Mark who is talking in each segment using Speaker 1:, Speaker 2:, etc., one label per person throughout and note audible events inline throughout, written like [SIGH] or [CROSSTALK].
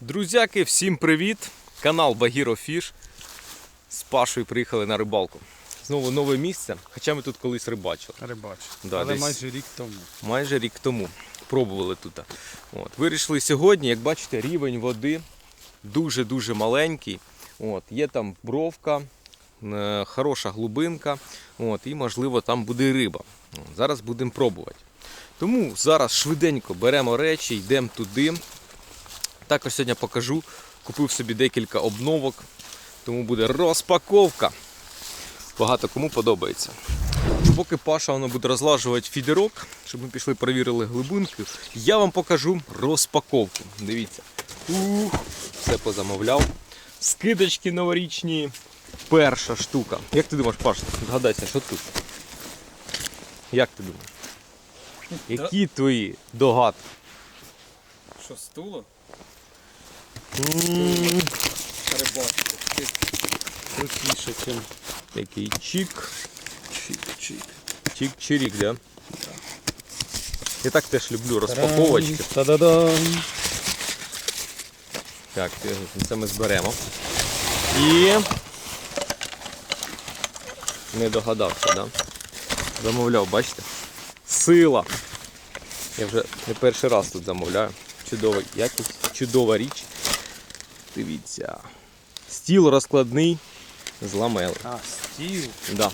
Speaker 1: Друзяки, всім привіт! Канал Багіро Фіш. З Пашою приїхали на рибалку. Знову нове місце, хоча ми тут колись рибачили.
Speaker 2: Рибач.
Speaker 1: Да,
Speaker 2: Але
Speaker 1: десь-
Speaker 2: майже рік тому.
Speaker 1: Майже рік тому пробували тут. От. Вирішили сьогодні, як бачите, рівень води дуже-дуже маленький. От. Є там бровка, е, хороша глибинка, от. і можливо там буде риба. От. Зараз будемо пробувати. Тому зараз швиденько беремо речі, йдемо туди. Також сьогодні покажу. Купив собі декілька обновок, тому буде розпаковка. Багато кому подобається. Поки Паша воно буде розлажувати фідерок, щоб ми пішли перевірили глибинки, я вам покажу розпаковку. Дивіться. Ух, все позамовляв. Скидочки новорічні. Перша штука. Як ти думаєш, Паш, згадайся, що тут? Як ти думаєш? Які твої догадки?
Speaker 2: Що стуло?
Speaker 1: М,
Speaker 2: Рибачку. Крутіше, чим
Speaker 1: Такий чик.
Speaker 2: чик-чик.
Speaker 1: Чик-чирік, да? Я так теж люблю розпаковочки.
Speaker 2: Та-да-дам.
Speaker 1: Так, це ми зберемо. І. Не догадався, да? Замовляв, бачите? Сила. Я вже не перший раз тут замовляю. Чудова якість, чудова річ. Дивіться. Стіл розкладний з ламели.
Speaker 2: А, стіл.
Speaker 1: Да.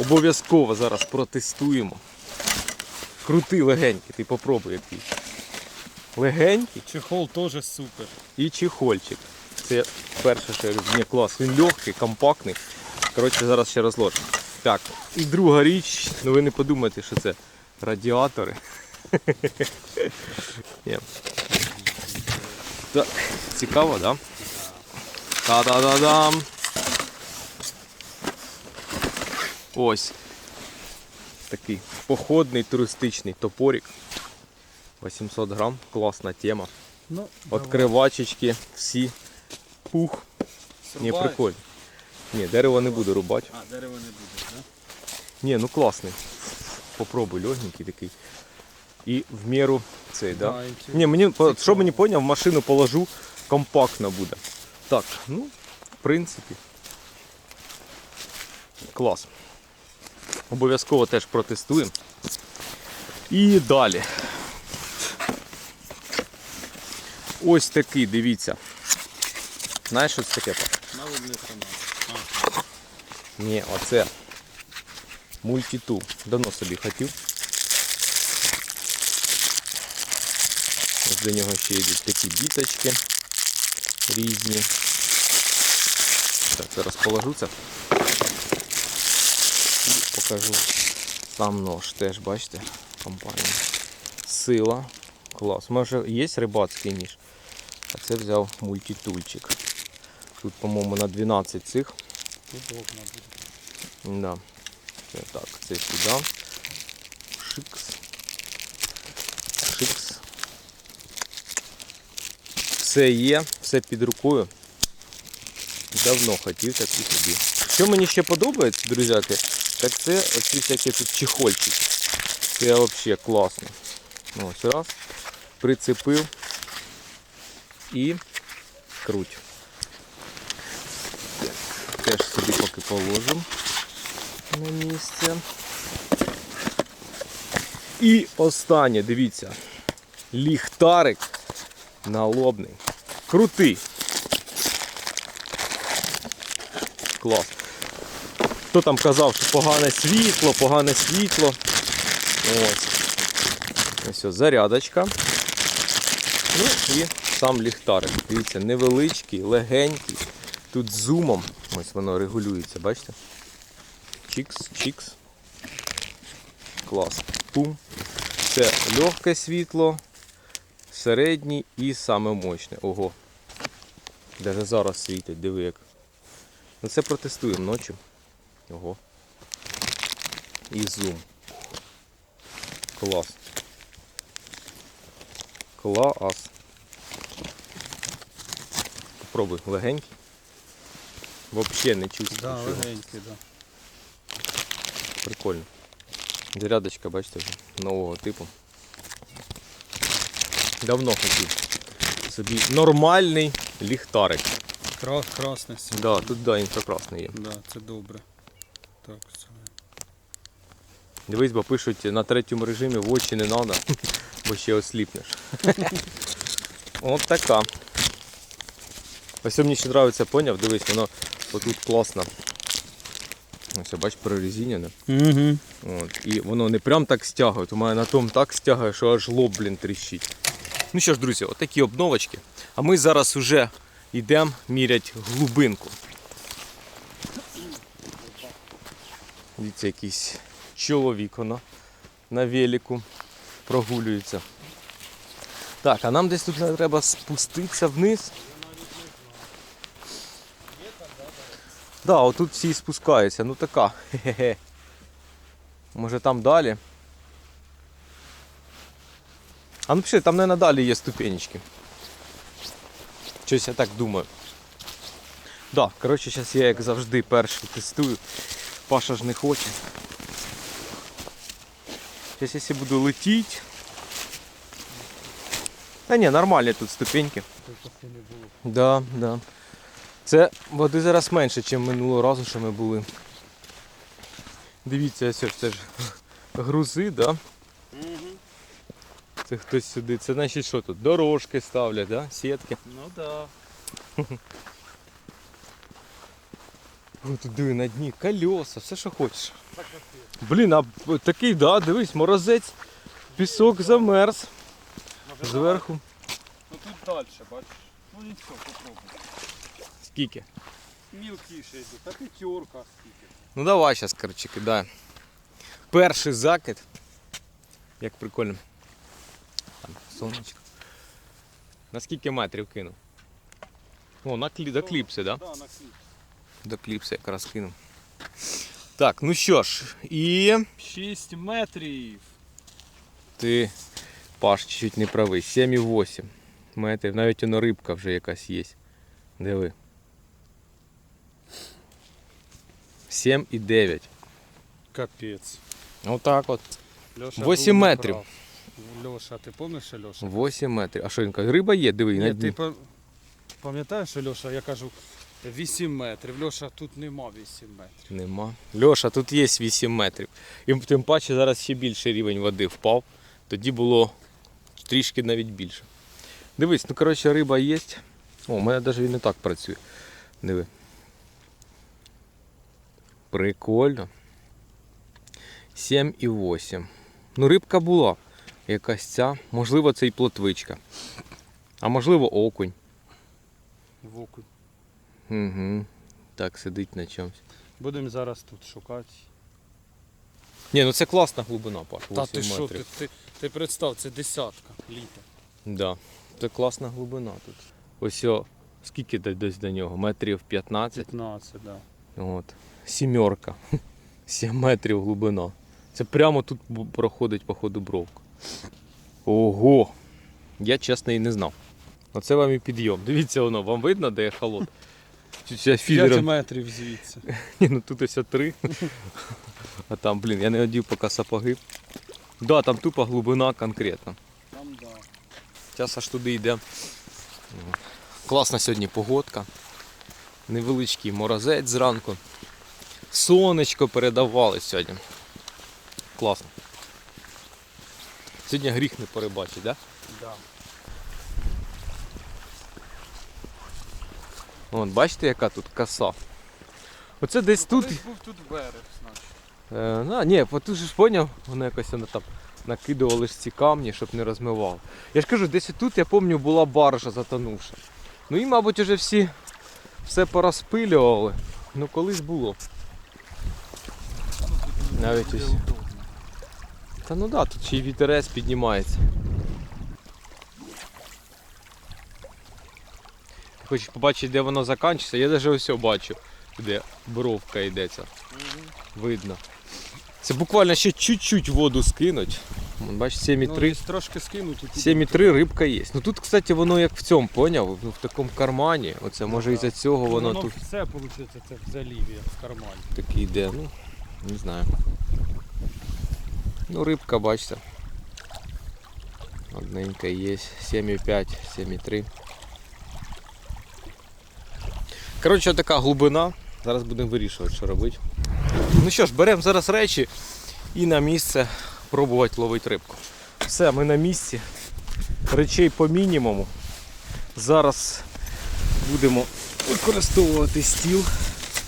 Speaker 1: Обов'язково зараз протестуємо. Крутий легенький, ти попробуй який. Легенький.
Speaker 2: Чехол теж супер.
Speaker 1: І чехольчик. Це перше, що я люблю. Клас. Він легкий, компактний. Коротше, зараз ще розложимо. Так, і друга річ, ну ви не подумайте, що це радіатори. [LAUGHS] Так, цікаво, да? Та-да-да-дам. Ось. Такий походний туристичний топорик. 800 грам, класна тема.
Speaker 2: Ну,
Speaker 1: Откривачечки всі. Пух. Ні, прикольно. Ні, дерево не буду рубати.
Speaker 2: А, дерева не буде, так?
Speaker 1: Ні, ну класний. Попробуй легенький такий. І в міру цей, да? Ні, мені, що мені поняв, в машину положу, компактно буде. Так, ну, в принципі. Клас. Обов'язково теж протестуємо. І далі. Ось такий, дивіться. Знаєш, що це таке?
Speaker 2: Наводний гранат.
Speaker 1: Ні, оце мультитул. Давно собі хотів. До нього ще йдуть такі біточки різні. Так, зараз положу це. І покажу. Сам нож теж, бачите, компанія. Сила. Клас. У мене вже є рибацький ніж. А це взяв мультитульчик. Тут, по-моєму, на 12 цих. Да. Так, це сюди. Шикс. Шикс. Все є, все під рукою. Давно хотів таку собі. Що мені ще подобається, друзяки, так це оці всякі тут чехольчики. Це взагалі класно. Ось раз. Прицепив і круть. Теж собі поки положимо на місце. І останнє, дивіться, ліхтарик налобний. Крутий. Клас. Хто там казав, що погане світло, погане світло. Ось. Ось ось зарядочка. Ну і сам ліхтарик. Дивіться, невеличкий, легенький. Тут з зумом. Ось воно регулюється, бачите? Чікс, чікс. Клас. Пум. Це легке світло, середнє і саме мощне. Ого. Даже зараз світить, диви як. Ну це протестуємо ночі. Ого. І зум. Клас. Клас. Попробуй легенький. Вообще не чувствую.
Speaker 2: Да, легенький, да.
Speaker 1: Прикольно. Зарядочка, бачите, вже нового типу. Давно хотів собі нормальний ліхтарик.
Speaker 2: Кра... Красне сі.
Speaker 1: Да, тут да, інфракрасний є.
Speaker 2: Да, це добре. Так, це.
Speaker 1: Дивись, бо пишуть на третьому режимі в очі не треба, [LAUGHS] бо ще осліпнеш. [LAUGHS] От така. Ось мені ще подобається, поняв, дивись, воно отут класно. Ось, бач, прорезинене.
Speaker 2: Угу.
Speaker 1: От, і воно не прям так стягує, у мене на тому так стягує, що аж лоб, блін, тріщить. Ну що ж, друзі, отакі обновочки. А ми зараз вже йдемо міряти глибинку. Дивіться, якийсь чоловік воно на велику прогулюється. Так, а нам десь тут треба спуститися вниз. Да, отут всі спускаються, ну така. Хе-хе. Може там далі. А ну пиши, там, наверное, далі є ступенечки. Щось я так думаю. Да, коротше, зараз я як завжди перший тестую. Паша ж не хоче. Зараз якщо буду летіти. Та ні, нормальні тут ступеньки. Да, да. Це води зараз менше, ніж минулого разу, що ми були. Дивіться, ось це ж грузи, да? Це хтось сюди. Це значить що тут? Дорожки ставлять, да? Сітки.
Speaker 2: Ну да. [LAUGHS]
Speaker 1: О, тут диви на дні, колеса, все що хочеш. Блін, а такий, да, дивись, морозець, пісок замерз. Зверху.
Speaker 2: Ну тут далі, бачиш. Ну нічого, попробуй.
Speaker 1: Скільки?
Speaker 2: Мілкіше йде, та п'ятерка скільки.
Speaker 1: Ну давай зараз, коротше, кидаємо. Перший закид. Як прикольно. Там сонечко. На скільки метрів кинув? О, на клі... до кліпси, да?
Speaker 2: Да, на кліп.
Speaker 1: До кліпси якраз кинув. Так, ну що ж, і
Speaker 2: 6 метрів.
Speaker 1: ти, Паш, чуть не правий. 7,8 метрів. Навіть воно рибка вже якась є. Диви. 7,9.
Speaker 2: Капець.
Speaker 1: Отак от.
Speaker 2: Льоша
Speaker 1: Восім
Speaker 2: був
Speaker 1: метрів.
Speaker 2: неправ. Льоша, ти пам'ятаєш, що Льоша?
Speaker 1: 8 метрів. А що він каже? Риба є, диви, на
Speaker 2: Ні,
Speaker 1: дні.
Speaker 2: ти па- пам'ятаєш, що Льоша, я кажу 8 метрів. Льоша, тут нема 8 метрів.
Speaker 1: Нема. Льоша, тут є 8 метрів. І тим паче зараз ще більше рівень води впав. Тоді було трішки навіть більше. Дивись, ну коротше риба є. О, у мене навіть він не так працює. Диви. Прикольно. 7,8. Ну, рибка була. Якась ця. Можливо, це і плотвичка. А можливо, окунь.
Speaker 2: В окунь.
Speaker 1: Угу. Так, сидить на чомусь.
Speaker 2: Будемо зараз тут шукати.
Speaker 1: Ні, ну це класна глибина, Паш.
Speaker 2: Та
Speaker 1: 8
Speaker 2: ти що,
Speaker 1: метрів.
Speaker 2: ти, ти, ти представ, це десятка літа.
Speaker 1: Да. Це класна глибина тут. Ось о, скільки де- десь до нього? Метрів 15.
Speaker 2: 15, так. Да.
Speaker 1: От. Сімерка. 7 [LAUGHS] метрів глибина. Це прямо тут бу- проходить, походу, бровка. Ого! Я чесно і не знав. Оце вам і підйом. Дивіться воно, вам видно, де холод? Чуть
Speaker 2: 5 метрів звідси. [LAUGHS]
Speaker 1: Ні, ну тут ось три. [LAUGHS] А там, блін, я не одів поки сапоги. Да, там тупо глибина конкретно.
Speaker 2: Там да.
Speaker 1: Зараз аж туди йде. Класна сьогодні погодка. Невеличкий морозець зранку. Сонечко передавали сьогодні. Класно. Сьогодні гріх не перебачить, да?
Speaker 2: Да.
Speaker 1: Вон, бачите, яка тут коса. Оце десь тут.
Speaker 2: Колись був тут берег, значить.
Speaker 1: Е, ну, ні, же ж поняв, воно якось воно там накидували ж ці камні, щоб не розмивало. Я ж кажу, десь тут, я пам'ятаю, була баржа затонувша. Ну і, мабуть, вже всі все порозпилювали. Ну колись було. Навіть ось. Та ну да, тут ще й вітерець піднімається. Ти хочеш побачити, де воно закінчиться? Я навіть ось бачу, де бровка йдеться. Видно. Це буквально ще чуть-чуть воду скинуть. Бачиш, 7,3.
Speaker 2: Ну, трошки скинуть
Speaker 1: 7,3 рибка є. Ну тут, кстати, воно як в цьому, поняв? Ну, в такому кармані. Оце може із-за цього
Speaker 2: Ну,
Speaker 1: воно тут
Speaker 2: все виходить, це в заліві, в кармані.
Speaker 1: такий йде. Ну, не знаю. Ну рибка, бачите. Одненька є, 7,5, 7,3. Коротше, така глибина. Зараз будемо вирішувати, що робити. Ну що ж, беремо зараз речі і на місце пробувати ловити рибку. Все, ми на місці. Речей по мінімуму. Зараз будемо використовувати стіл.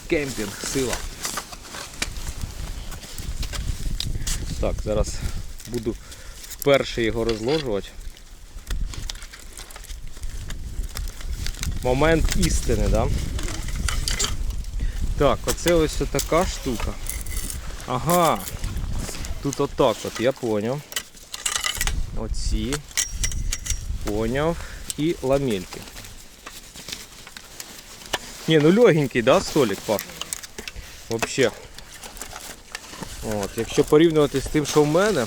Speaker 1: Кемпінг, сила. Так, зараз буду вперше його розложувати. Момент істини, да? Так, оце ось така штука. Ага. Тут отак от, я поняв. Оці. Поняв. І ламельки. Ні, ну легенький, да, столик, Паш? Вообще. От, якщо порівнювати з тим, що в мене,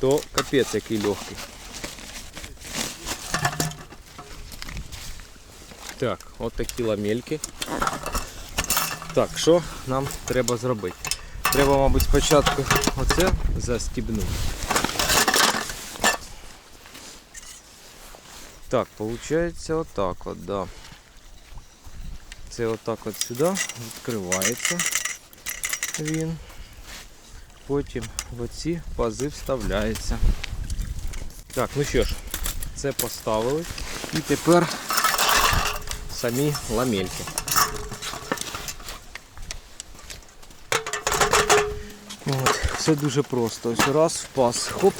Speaker 1: то капець який легкий. Так, от такі ламельки. Так, що нам треба зробити? Треба, мабуть, спочатку оце застібнути. Так, виходить отак от, да. Це отак от сюди відкривається він. Потім в оці пази вставляється. Так, ну що ж, це поставили. І тепер самі ламельки. От, все дуже просто. Ось раз, в паз, хоп.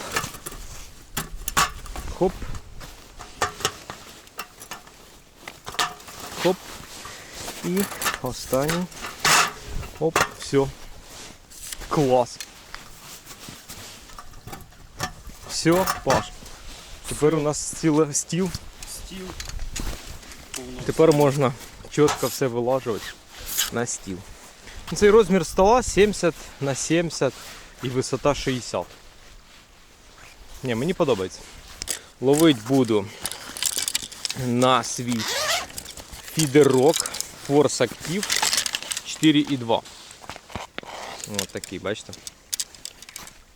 Speaker 1: Хоп. Хоп. І останній. Оп, все. Клас. Все, Паш. Тепер у нас стіл, стіл.
Speaker 2: Стіл.
Speaker 1: Тепер можна чітко все вилажувати на стіл. Цей розмір стола 70 на 70 і висота 60. Ні, мені подобається. Ловить буду на свій фідерок Force Active 4,2. Ось такий, бачите?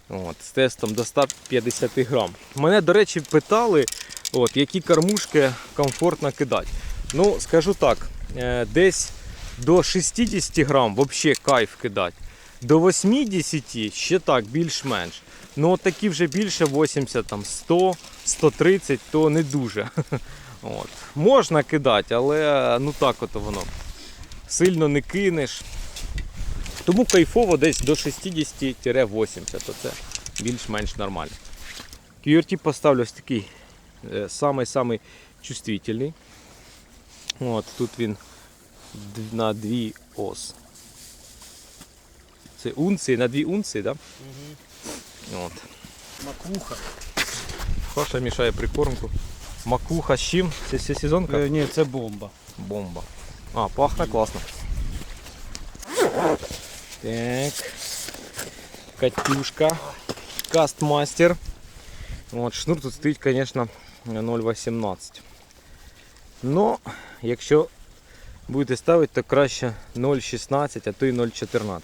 Speaker 1: От, з тестом до 150 грам. Мене, до речі, питали, от, які кормушки комфортно кидати. Ну, скажу так, е, десь до 60 грам взагалі кайф кидати. До 80 ще так, більш-менш. Ну от такі вже більше 80, там 100, 130, то не дуже. [LAUGHS] От. Можна кидати, але ну так от воно. Сильно не кинеш. Тому кайфово десь до 60-80, то це більш-менш нормально. QRT поставлю ось такий е, самий-самий чувствительний. От, тут він на дві ос. Це унції, на дві унції, так? Да? От.
Speaker 2: Макуха.
Speaker 1: Паша мішає прикормку. Макуха з чим? Це все сезонка?
Speaker 2: Е, ні, це бомба.
Speaker 1: Бомба. А, пахне класно. Так. Катюшка. Кастмастер. От, шнур тут стоїть, звісно, 0,18. Ну, якщо будете ставити, то краще 0,16, а то й 0,14.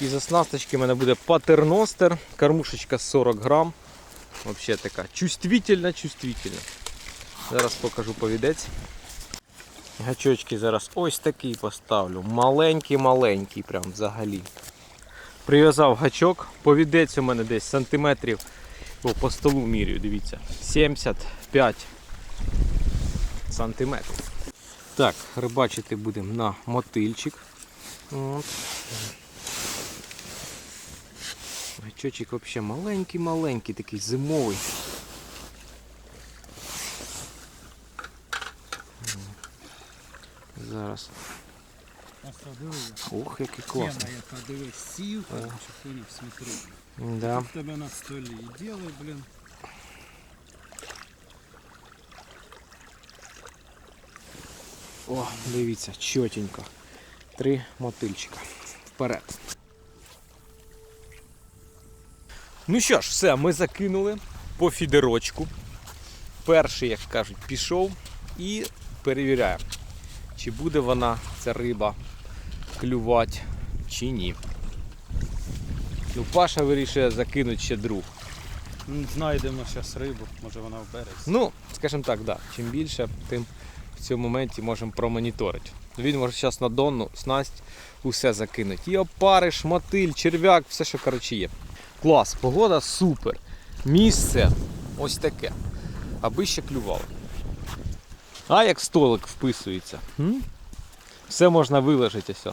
Speaker 1: Із оснасточки в мене буде патерностер, кормушечка 40 грам. Взагалі така чувствительна, чувствительна. Зараз покажу повідець. Гачочки зараз ось такий поставлю. Маленький-маленький, прям взагалі. Прив'язав гачок. Повідець у мене десь сантиметрів. О, по столу міряю, дивіться. 75 сантиметрів. Так, рибачити будемо на мотильчик. От. Гачочок взагалі маленький-маленький, такий зимовий. Зараз. Ох, який класний.
Speaker 2: яка дивись, сів, хуйні смотри.
Speaker 1: Да.
Speaker 2: В тебе на столі. І ділай, блін.
Speaker 1: О, дивіться, чотенько. Три мотильчика. Вперед. Ну що ж, все, ми закинули по фідерочку. Перший, як кажуть, пішов і перевіряємо, чи буде вона, ця риба, клювати чи ні. Ну, Паша вирішує закинути ще друг.
Speaker 2: Ну, Знайдемо зараз рибу, може вона в березі.
Speaker 1: Ну, скажімо так, да. чим більше, тим в цьому моменті можемо промоніторити. Він може зараз на донну снасть усе закинути. І опари, шматиль, черв'як, все, що коротше є. Клас, погода супер. Місце ось таке. Аби ще клювало. А як столик вписується. Все можна виложити ось.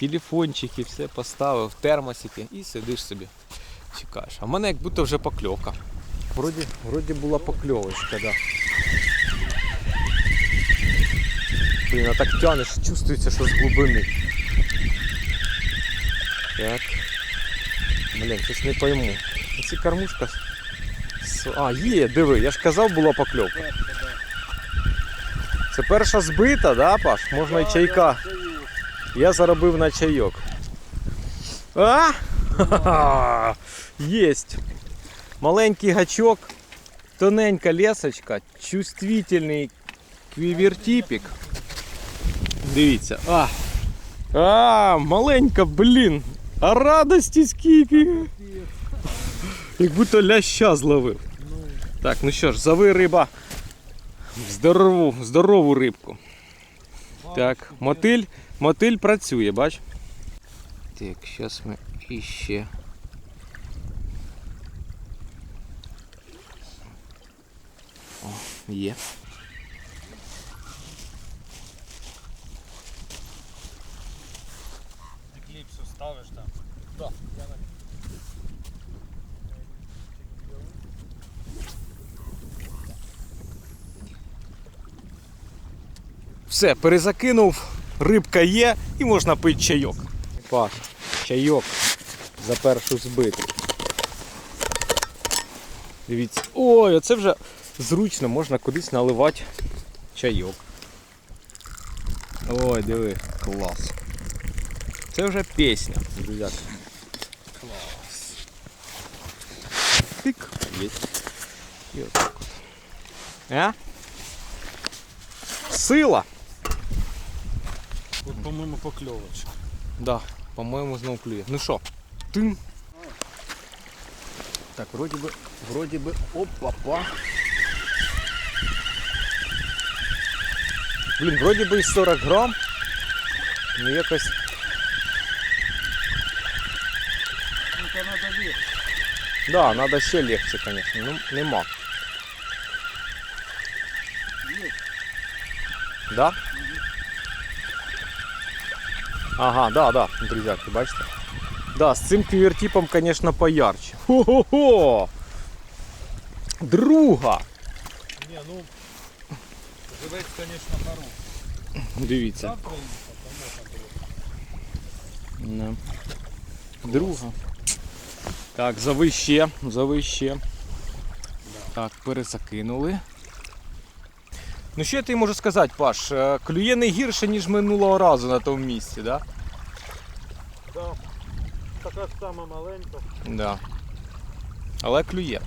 Speaker 1: Телефончики, все поставив, термосики і сидиш собі. Чекаєш. А в мене як будто вже покльовка. Вроді, вроді була покльовочка, да. Блін, а так тянеш, чувствується, що з глибини. Так. Блін, щось не пойму. Ці кормушка. А, є, диви, я ж казав, була покльовка. Це перша збита, да, Паш? Можна і чайка. Я заробив на чайок. А? Ха-ха! [LAUGHS] Єсть. Маленький гачок, тоненька лесочка, чувствительний квівертіпік. Дивіться. А, а маленька, блін. А радості скільки. Як будто ляща зловив. Так, ну що ж, зови риба. Здорову, здорову рибку. Так, мотиль, мотиль працює, бач. Так, зараз ми іще. О, є.
Speaker 2: Ти кліпсу ставиш там.
Speaker 1: Да. Все, перезакинув, рибка є і можна пити чайок. Паш, чайок за першу збиту. Дивіться. Ой, оце вже зручно, можна кудись наливати чайок. Ой, диви, клас. Це вже пісня, друзяки. Клас. Тик. Есть. І отак от. А? Сила.
Speaker 2: От, по-моєму, покльовочка.
Speaker 1: Да, по-моєму, знову клює. Ну що, тим. Так, вроді би, вроді би, опа-па. Блін, вроді би і 40 грам. Ну якось.
Speaker 2: Ну, то треба вірити.
Speaker 1: Да, надо ще легче, конечно. Ну, нема. Да? Ага, да, да, друзяки, бачите? Да, з цим квівертипом, конечно, поярче. Хо-хо-хо! Друга!
Speaker 2: Ні, ну, живець, звісно, хороший.
Speaker 1: Дивіться. Да. Друга. Так, зови ще, зови. Так, перезакинули. Ну що я тобі можу сказати, Паш? Е, Клює не гірше, ніж минулого разу на тому місці, да?
Speaker 2: Да. Така ж сама маленька.
Speaker 1: Да. Але клює.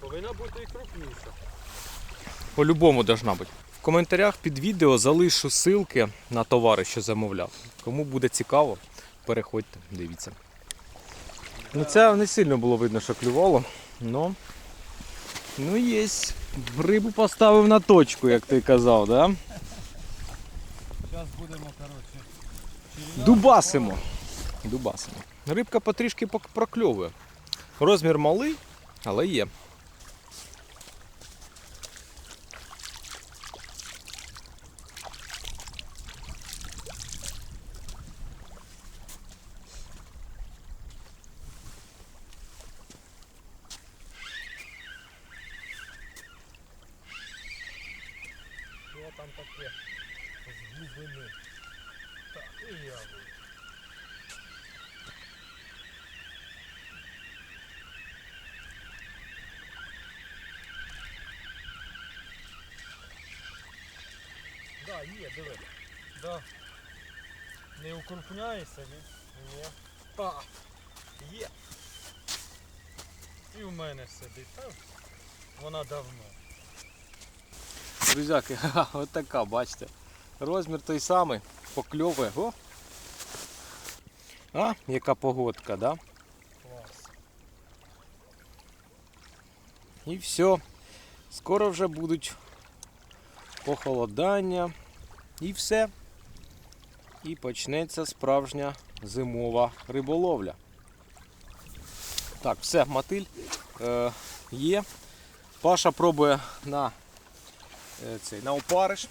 Speaker 2: Повинна бути і крупніша.
Speaker 1: По-любому должна бути. В коментарях під відео залишу ссылки на товари, що замовляв. Кому буде цікаво, переходьте, дивіться. Ну це не сильно було видно, що клювало. Но... Ну є. Рибу поставив на точку, як ти казав, да?
Speaker 2: Зараз будемо, коротше.
Speaker 1: Дубасимо. Дубасимо. Рибка потрішки прокльовує. Розмір малий, але є.
Speaker 2: Що там таке? З глибини. Так, і я. Да, є, диви. Да. Не укрупняється? Ні. А, є. І в мене сидить. Та, вона давно.
Speaker 1: Друзяки, ха-ха, [LAUGHS] от така, бачите. Розмір той самий, покльовує. О! А, яка погодка, да?
Speaker 2: Клас.
Speaker 1: І все. Скоро вже будуть похолодання і все. І почнеться справжня зимова риболовля. Так, все, мотиль е, є. Паша пробує на, е, цей, на опариш.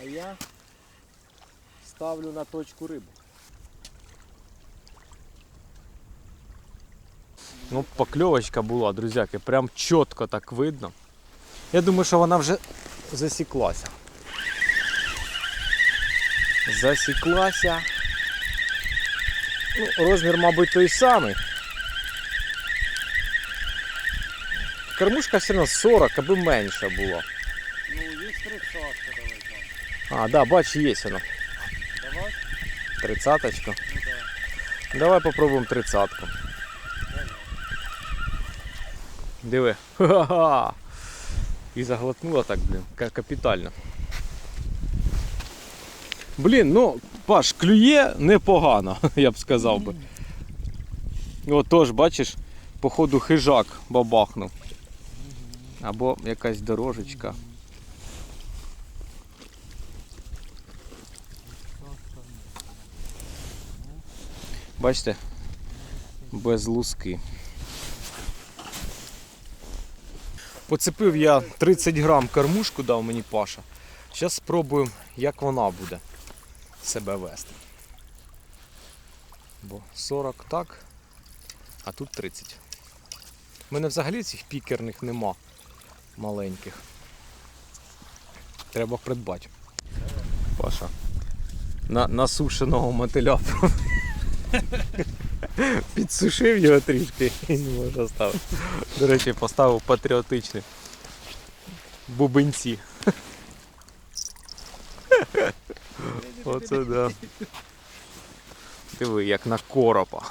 Speaker 1: А я ставлю на точку рибу. Ну, покльовочка була, друзяки, прям чітко так видно. Я думаю, що вона вже засіклася. Засіклася. Ну, розмір, мабуть, той самий. Кормушка все одно 40, аби менша була.
Speaker 2: Ну, є 30 давай там.
Speaker 1: А, да, бач, є воно.
Speaker 2: Давай?
Speaker 1: Тридцаточку.
Speaker 2: Ну да.
Speaker 1: Давай попробуємо тридцатку. Диви. Ха-ха-ха. І заглотнула так, блін, капітально. Блін, ну, Паш, клює непогано, [LAUGHS] я б сказав би. Отож, бачиш, походу хижак бабахнув. Або якась дорожечка. Бачите? Без луски. Поцепив я 30 грам кормушку, дав мені Паша. Зараз спробуємо, як вона буде себе вести. Бо 40 так, а тут 30. У мене взагалі цих пікерних нема маленьких. Треба придбати. Паша. На, насушеного мотиля [LAUGHS] Підсушив його трішки і не можна ставити. До речі, поставив патріотичний. Бубенці. Оце да. Диви, як на коропа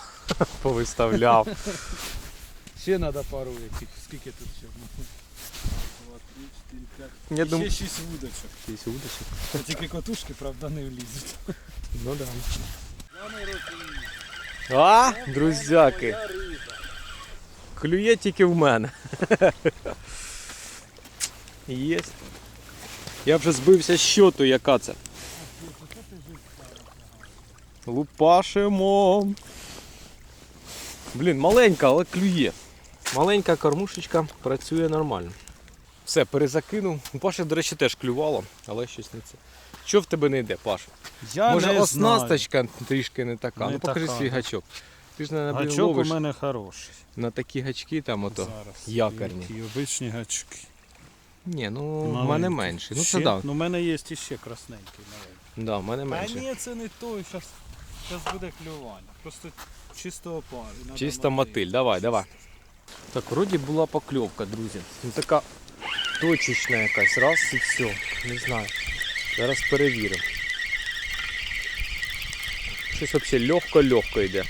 Speaker 1: повиставляв.
Speaker 2: Ще треба пару яких. Скільки тут ще? Два, три, чотири, п'ять.
Speaker 1: Я
Speaker 2: Ще шість вудочок.
Speaker 1: якийсь удочок.
Speaker 2: Та тільки котушки, правда, не влізуть.
Speaker 1: Ну да. А, друзяки, клює тільки в мене. Єсть. Я вже збився з щоту, яка це. Лупашимо. Блін, маленька, але клює. Маленька кормушечка працює нормально. Все, перезакинув. У Паші, до речі, теж клювало, але щось не це. Що в тебе не йде, Паша?
Speaker 2: Я
Speaker 1: Може
Speaker 2: не
Speaker 1: оснасточка трішки не така.
Speaker 2: Не
Speaker 1: ну покажи
Speaker 2: така.
Speaker 1: свій гачок. Ти ж не блін,
Speaker 2: Гачок у
Speaker 1: ловиш
Speaker 2: мене хороший.
Speaker 1: на такі гачки там ото.
Speaker 2: Зараз.
Speaker 1: якорні.
Speaker 2: І обичні гачки.
Speaker 1: Ні, ну в мене менше. Ну
Speaker 2: Ще?
Speaker 1: це да.
Speaker 2: Ну, в мене є іще красненький маленький.
Speaker 1: Да, в мене менше.
Speaker 2: ні, це не той, зараз буде клювання. Просто чисто опар.
Speaker 1: Чисто
Speaker 2: мотиль.
Speaker 1: давай, давай. Так, вроді була покльовка, друзі. Ну така точечна якась, раз і все. Не знаю. Зараз перевіримо. Щось взагалі легко-легко йде.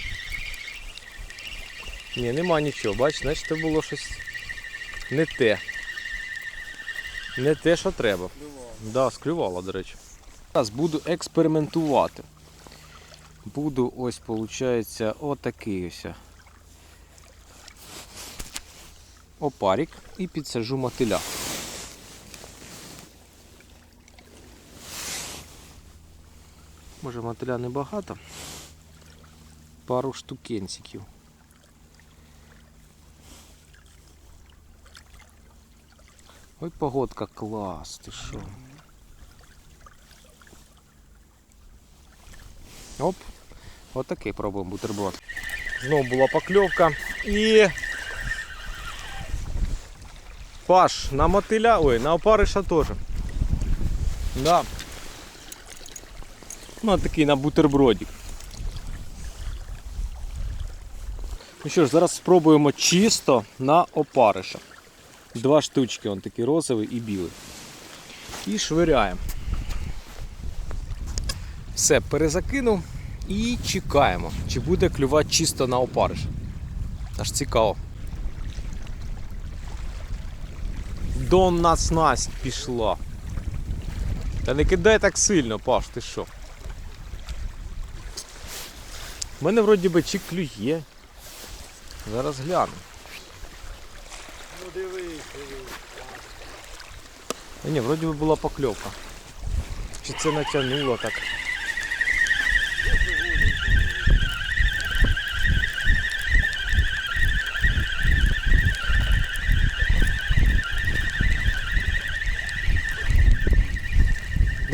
Speaker 1: Ні, нема нічого, бач, значить це було щось не те. Не те, що треба. Да, склювало, до речі. Зараз буду експериментувати. Буду ось, виходить, отакий ось. Опарик і підсажу мотиля. Може мотиля небагато. Пару штукенциків. Ой, погодка клас, ти що? Оп, отакий пробуємо бутерброд. Знову була покльовка і. Паш, на мотиля, ой, на опариша теж. Да. Ну, такий на бутербродик. Ну що ж, зараз спробуємо чисто на опариша. Два штучки, он такий розовий і білий. І швиряємо. Все, перезакинув і чекаємо, чи буде клювати чисто на опариш. Аж цікаво. Донна снасть пішла. Та не кидай так сильно, Паш, ти що? У мене вроді би чи клює. Зараз гляну.
Speaker 2: Ну дивись, дивись.
Speaker 1: Та ні, вроді би була покльовка. Чи це натягнуло так?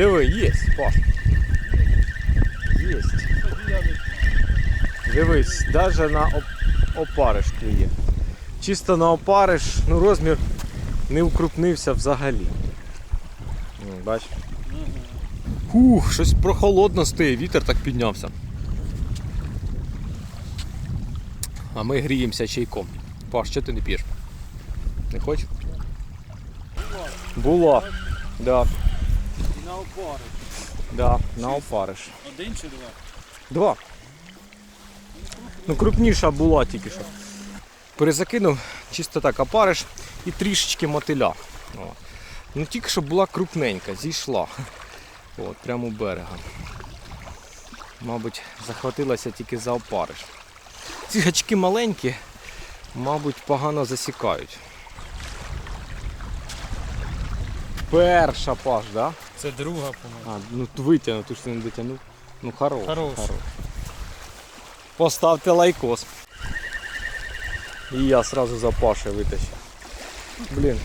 Speaker 1: Диви, є, Паш. Є. Дивись, навіть на оп- опариш клює. Чисто на опариш, ну розмір не укрупнився взагалі. Ну, Бач. Ух, щось прохолодно стає, вітер так піднявся. А ми гріємося чайком. Паш, що ти не п'єш? Не хочеш? Була. Да,
Speaker 2: на опари.
Speaker 1: да, на опариш.
Speaker 2: Один чи два?
Speaker 1: Два. Ну, крупніша була тільки що. Перезакинув чисто так опариш і трішечки мотиля. О. Ну тільки що була крупненька, зійшла. От, прямо у берега. Мабуть, захватилася тільки за опариш. Ці гачки маленькі, мабуть, погано засікають. Перша паш, да?
Speaker 2: Це друга, по-моєму.
Speaker 1: А, ну витягнув, ти ж не дотягнув. Ну хорош.
Speaker 2: Хорош.
Speaker 1: Поставте лайкос. І я сразу за Пашею витащу. Блін.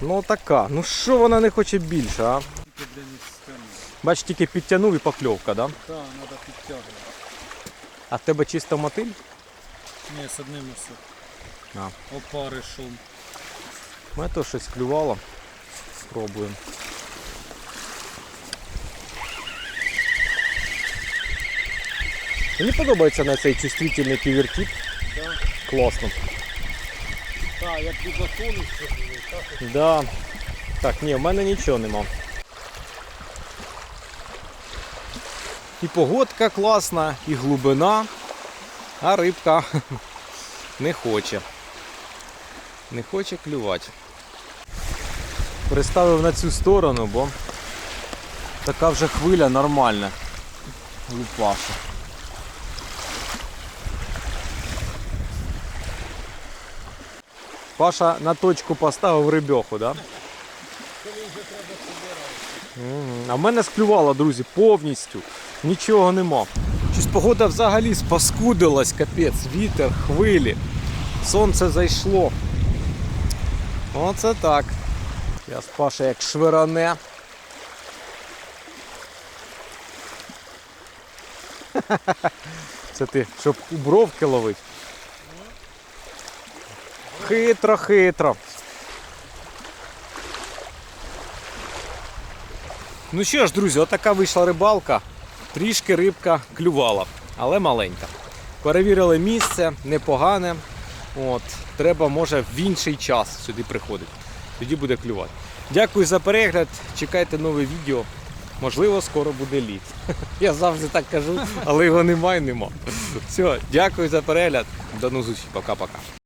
Speaker 1: Ну така. Ну що вона не хоче більше, а?
Speaker 2: Тільки для них схема.
Speaker 1: Бач, тільки підтягнув і покльовка, да?
Speaker 2: Так, треба підтягувати.
Speaker 1: А в тебе чисто мотиль?
Speaker 2: Ні, з одним і все.
Speaker 1: А.
Speaker 2: Опари шум.
Speaker 1: Мене то щось клювало. Спробуємо. Мені подобається на цей чувствительний ківертіп.
Speaker 2: Да.
Speaker 1: Класно.
Speaker 2: Так, як закону все так?
Speaker 1: Да. Так, ні, в мене нічого нема. І погодка класна, і глибина, а рибка [LAUGHS] не хоче. Не хоче клювати. Приставив на цю сторону, бо така вже хвиля нормальна. Лупаша. Паша на точку поставив рибьоху, да? А в мене склювало, друзі, повністю. Нічого нема. Щось погода взагалі спаскудилась, капець, вітер, хвилі. Сонце зайшло. Оце так. Зараз Паша як швиране. [LAUGHS] Це ти, щоб у бровки ловить. Хитро, хитро. Ну що ж, друзі, отака вийшла рибалка. Трішки рибка клювала, але маленька. Перевірили місце, непогане. От, треба, може, в інший час сюди приходити. Тоді буде клювати. Дякую за перегляд. Чекайте нове відео. Можливо, скоро буде лід. [LAUGHS] Я завжди так кажу, але його немає, нема. Все, дякую за перегляд. До нових зустрічей. Пока-пока.